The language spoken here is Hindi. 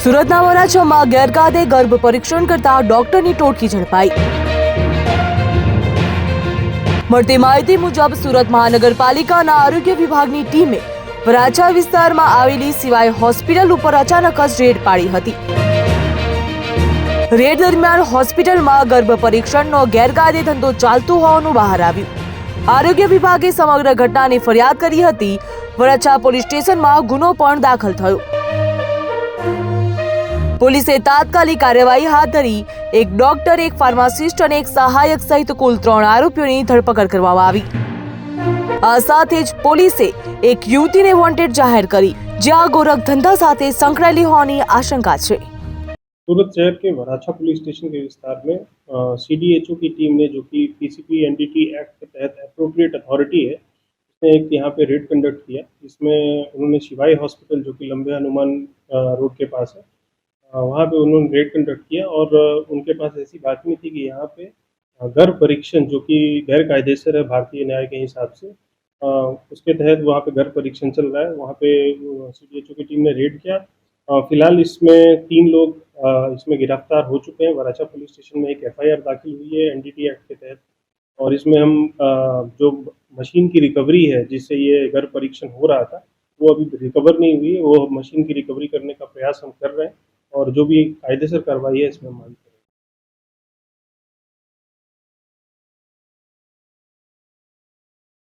સુરતના વરાછામાં ગેરકાયદે ગર્ભ પરીક્ષણ કરતા ડોક્ટરની ટોટકી ઝડપાઈ. મળતી માહિતી મુજબ સુરત મહાનગરપાલિકાના આરોગ્ય વિભાગની ટીમે વરાછા વિસ્તારમાં આવેલી સિવાય હોસ્પિટલ ઉપર અચાનક જ રેડ પાડી હતી. રેડ દરમિયાન હોસ્પિટલમાં ગર્ભ પરીક્ષણનો ગેરકાયદે ધંધો ચાલતો હોવાનું બહાર આવ્યું. આરોગ્ય વિભાગે સમગ્ર ઘટનાની ફરિયાદ કરી હતી. વરાછા પોલીસ સ્ટેશનમાં ગુનો પણ દાખલ થયો. પોલીસે તાત્કાલિક કાર્યવાહી હાથ ધરી એક ડોક્ટર એક ફાર્માસિસ્ટ અને એક સહાયક સહિત કુલ ત્રણ આરોપીઓની ધરપકડ કરવામાં આવી આ સાથે જ પોલીસે એક યુવતીને વોન્ટેડ જાહેર કરી જે આ ગોરખ ધંધા સાથે સંકળાયેલી હોવાની આશંકા છે सूरत शहर के वराछा पुलिस स्टेशन के विस्तार में सी डी एच ओ की टीम ने जो कि पीसीपी एनडीटी एक्ट के तहत अप्रोप्रिएट अथॉरिटी है उसने एक यहाँ पे रेड कंडक्ट किया इसमें उन्होंने शिवाई हॉस्पिटल जो कि लंबे हनुमान अ, रोड के पास है अ, वहाँ पे उन्होंने रेड कंडक्ट किया और उनके पास ऐसी बातमी थी कि यहाँ पे गर्भ परीक्षण जो कि गैर कायदेसर है भारतीय न्याय के हिसाब से उसके तहत वहाँ पे गर्भ परीक्षण चल रहा है। वहाँ पे सी की टीम ने रेड किया। फ़िलहाल इसमें तीन लोग इसमें गिरफ़्तार हो चुके हैं। वराछा पुलिस स्टेशन में एक एफआईआर दाखिल हुई है एनडीटी एक्ट के तहत और इसमें हम जो मशीन की रिकवरी है, जिससे ये गर्भ परीक्षण हो रहा था, वो अभी रिकवर नहीं हुई वो मशीन की रिकवरी करने का प्रयास हम कर रहे हैं। और जो भी कायदेसर कार्रवाई है इसमें मानते हैं।